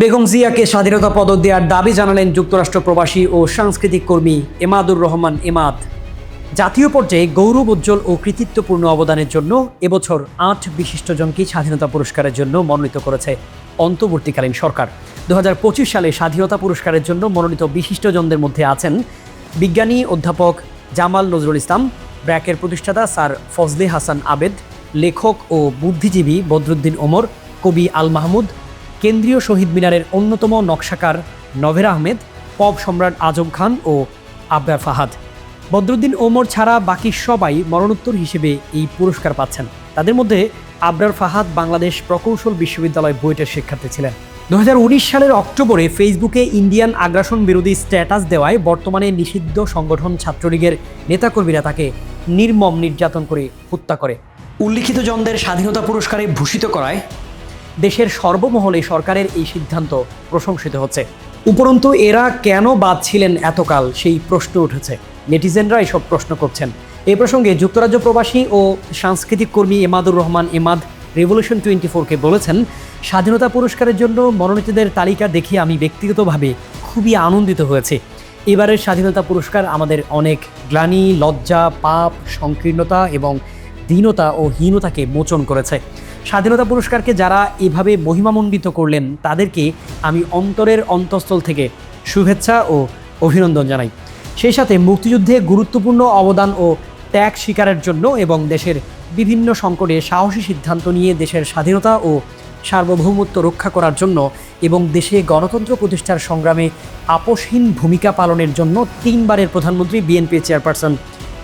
বেগম জিয়াকে স্বাধীনতা পদক দেওয়ার দাবি জানালেন যুক্তরাষ্ট্র প্রবাসী ও সাংস্কৃতিক কর্মী এমাদুর রহমান এমাদ। জাতীয় পর্যায়ে গৌরব, উজ্জ্বল ও কৃতিত্বপূর্ণ অবদানের জন্য এবছর আট বিশিষ্টজনকে স্বাধীনতা পুরস্কারের জন্য মনোনীত করেছে অন্তর্বর্তীকালীন সরকার। দু হাজার পঁচিশ সালে স্বাধীনতা পুরস্কারের জন্য মনোনীত বিশিষ্টজনদের মধ্যে আছেন বিজ্ঞানী অধ্যাপক জামাল নজরুল ইসলাম, ব্র্যাকের প্রতিষ্ঠাতা স্যার ফজলে হাসান আবেদ, লেখক ও বুদ্ধিজীবী বদরুদ্দিন ওমর, কবি আল মাহমুদ কেন্দ্রীয় শহীদ মিনারের অন্যতম নকশাকার নভের আহমেদ, পপ সম্রাট আজম খান ও আবরার ফাহাদ। বদরুদ্দিন ওমর ছাড়া বাকি সবাই মরণোত্তর হিসেবে এই পুরস্কার পাচ্ছেন। তাদের মধ্যে আবরার ফাহাদ বাংলাদেশ প্রকৌশল বিশ্ববিদ্যালয় বুয়েটের শিক্ষার্থী ছিলেন। দু হাজার উনিশ সালের অক্টোবরে ফেসবুকে ইন্ডিয়ান আগ্রাসন বিরোধী স্ট্যাটাস দেওয়ায় বর্তমানে নিষিদ্ধ সংগঠন ছাত্রলীগের নেতাকর্মীরা তাকে নির্মম নির্যাতন করে হত্যা করে। উল্লিখিত জনদের স্বাধীনতা পুরস্কারে ভূষিত করায় দেশের সর্বমহলে সরকারের এই সিদ্ধান্ত প্রশংসিত হচ্ছে। উপরন্তু এরা কেন বাদ ছিলেন এতকাল? সেই প্রশ্ন উঠেছে। নেটিজেনরা এসব প্রশ্ন করছেন। এই প্রসঙ্গে যুক্তরাজ্য প্রবাসী ও সাংস্কৃতিক কর্মী এমাদুর রহমান এমাদ রেভলিউশন টোয়েন্টি ফোরকে বলেছেন, স্বাধীনতা পুরস্কারের জন্য মনোনীতদের তালিকা দেখে আমি ব্যক্তিগতভাবে খুবই আনন্দিত হয়েছি। এবারের স্বাধীনতা পুরস্কার আমাদের অনেক গ্লানি, লজ্জা, পাপ, সংকীর্ণতা এবং দীনতা ও হীনতাকে মোচন করেছে। স্বাধীনতা পুরস্কারকে যারা এভাবে মহিমামণ্ডিত করলেন, তাদেরকে আমি অন্তরের অন্তঃস্থল থেকে শুভেচ্ছা ও অভিনন্দন জানাই। সেই সাথে মুক্তিযুদ্ধে গুরুত্বপূর্ণ অবদান ও ত্যাগ স্বীকারের জন্য এবং দেশের বিভিন্ন সংকটে সাহসী সিদ্ধান্ত নিয়ে দেশের স্বাধীনতা ও সার্বভৌমত্ব রক্ষা করার জন্য এবং দেশে গণতন্ত্র প্রতিষ্ঠার সংগ্রামে আপোষহীন ভূমিকা পালনের জন্য তিনবারের প্রধানমন্ত্রী বিএনপি চেয়ারপারসন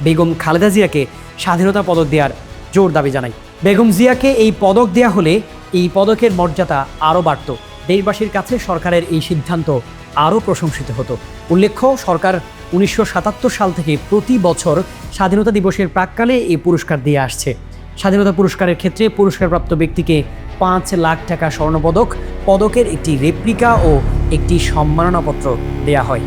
বেগম খালেদা জিয়াকে স্বাধীনতা পদক দেওয়ার জোর দাবি জানাই। বেগম জিয়াকে এই পদক দেয়া হলে এই পদকের মর্যাদা আরও বাড়ত। দেশবাসীর কাছে সরকারের এই সিদ্ধান্ত আরও প্রশংসিত হতো। উল্লেখ্য, সরকার উনিশশো সাতাত্তর সাল থেকে প্রতি বছর স্বাধীনতা দিবসের প্রাককালে এই পুরস্কার দিয়ে আসছে। স্বাধীনতা পুরস্কারের ক্ষেত্রে পুরস্কারপ্রাপ্ত ব্যক্তিকে পাঁচ লাখ টাকা স্বর্ণপদক, পদকের একটি রেপ্লিকা ও একটি সম্মাননাপত্র দেয়া হয়।